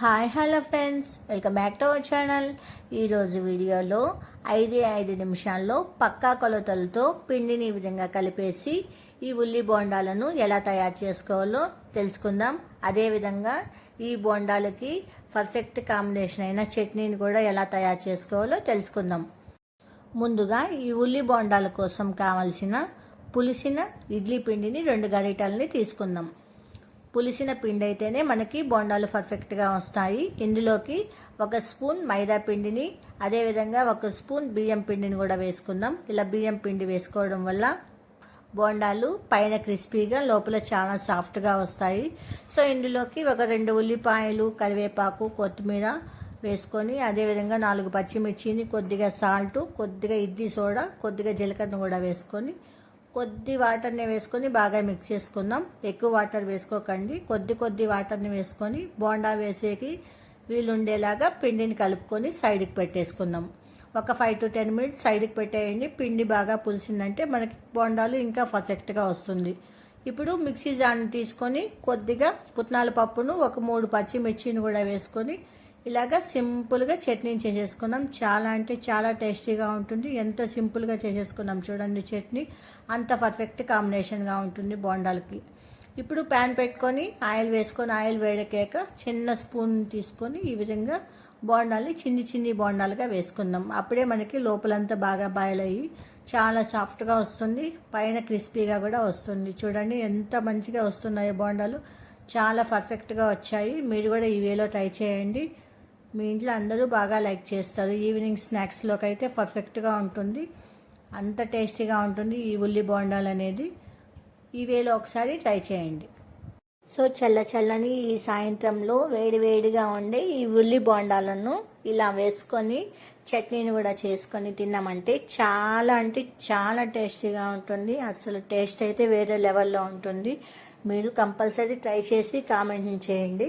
Hi hello friends. Welcome back to our channel. ఈరోజు వీడియోలో ఐదు ఐదు నిమిషాల్లో పక్కా కొలతలతో పిండిని ఈ విధంగా కలిపేసి ఈ ఉల్లి బోండాలను ఎలా తయారు చేసుకోవాలో తెలుసుకుందాం. అదేవిధంగా ఈ బోండాలకి పర్ఫెక్ట్ కాంబినేషన్ అయిన చట్నీని కూడా ఎలా తయారు చేసుకోవాలో తెలుసుకుందాం. ముందుగా ఈ ఉల్లి బోండాల కోసం కావలసిన పులిసిన ఇడ్లీ పిండిని రెండు గరిటల్ని తీసుకుందాం. పులిసిన పిండి అయితేనే మనకి బోండాలు పర్ఫెక్ట్గా వస్తాయి. ఇందులోకి ఒక స్పూన్ మైదా పిండిని అదేవిధంగా ఒక స్పూన్ బియ్యం పిండిని కూడా వేసుకుందాం. ఇలా బియ్యం పిండి వేసుకోవడం వల్ల బోండాలు పైన క్రిస్పీగా లోపల చాలా సాఫ్ట్గా వస్తాయి. సో ఇందులోకి ఒక రెండు ఉల్లిపాయలు కరివేపాకు కొత్తిమీర వేసుకొని అదేవిధంగా నాలుగు పచ్చిమిర్చిని కొద్దిగా సాల్ట్ కొద్దిగా ఇడ్లీ సోడా కొద్దిగా జీలకర్ర కూడా వేసుకొని కొద్ది వాటర్ని వేసుకొని బాగా మిక్స్ చేసుకుందాం. ఎక్కువ వాటర్ వేసుకోకండి. కొద్ది కొద్ది వాటర్ని వేసుకొని బోండా వేసేకి వీలుండేలాగా పిండిని కలుపుకొని సైడ్కి పెట్టేసుకుందాం. ఒక ఫైవ్ టు టెన్ మినిట్స్ సైడ్కి పెట్టేయండి. పిండి బాగా పులిసిందంటే మనకి బోండాలు ఇంకా పర్ఫెక్ట్గా వస్తుంది. ఇప్పుడు మిక్సీ జాన్ తీసుకొని కొద్దిగా పుట్నాల పప్పును ఒక మూడు పచ్చిమిర్చిని కూడా వేసుకొని ఇలాగా సింపుల్గా చట్నీ చేసేసుకున్నాం. చాలా అంటే చాలా టేస్టీగా ఉంటుంది. ఎంత సింపుల్గా చేసేసుకున్నాం చూడండి చట్నీ. అంత పర్ఫెక్ట్ కాంబినేషన్గా ఉంటుంది బోండాలకి. ఇప్పుడు ప్యాన్ పెట్టుకొని ఆయిల్ వేసుకొని ఆయిల్ వేడకాక చిన్న స్పూన్ తీసుకొని ఈ విధంగా బోండాల్ని చిన్ని చిన్ని బోండాలుగా వేసుకుందాం. అప్పుడే మనకి లోపలంతా బాగా బాయిల్ అయ్యి చాలా సాఫ్ట్గా వస్తుంది. పైన క్రిస్పీగా కూడా వస్తుంది. చూడండి ఎంత మంచిగా వస్తున్నాయో బోండాలు. చాలా పర్ఫెక్ట్గా వచ్చాయి. మీరు కూడా ఈ వేలో ట్రై చేయండి. మీ ఇంట్లో అందరూ బాగా లైక్ చేస్తారు. ఈవినింగ్ స్నాక్స్లోకి అయితే పర్ఫెక్ట్గా ఉంటుంది. అంత టేస్టీగా ఉంటుంది ఈ ఉల్లి బోండాలు అనేది. ఈ వేలో ఒకసారి ట్రై చేయండి. సో చల్ల చల్లని ఈ సాయంత్రంలో వేడి వేడిగా ఉండే ఈ ఉల్లి బోండాలను ఇలా వేసుకొని చట్నీని కూడా చేసుకొని తిన్నామంటే చాలా అంటే చాలా టేస్టీగా ఉంటుంది. అసలు టేస్ట్ అయితే వేరే లెవెల్లో ఉంటుంది. మీరు కంపల్సరీ ట్రై చేసి కామెంట్ చేయండి.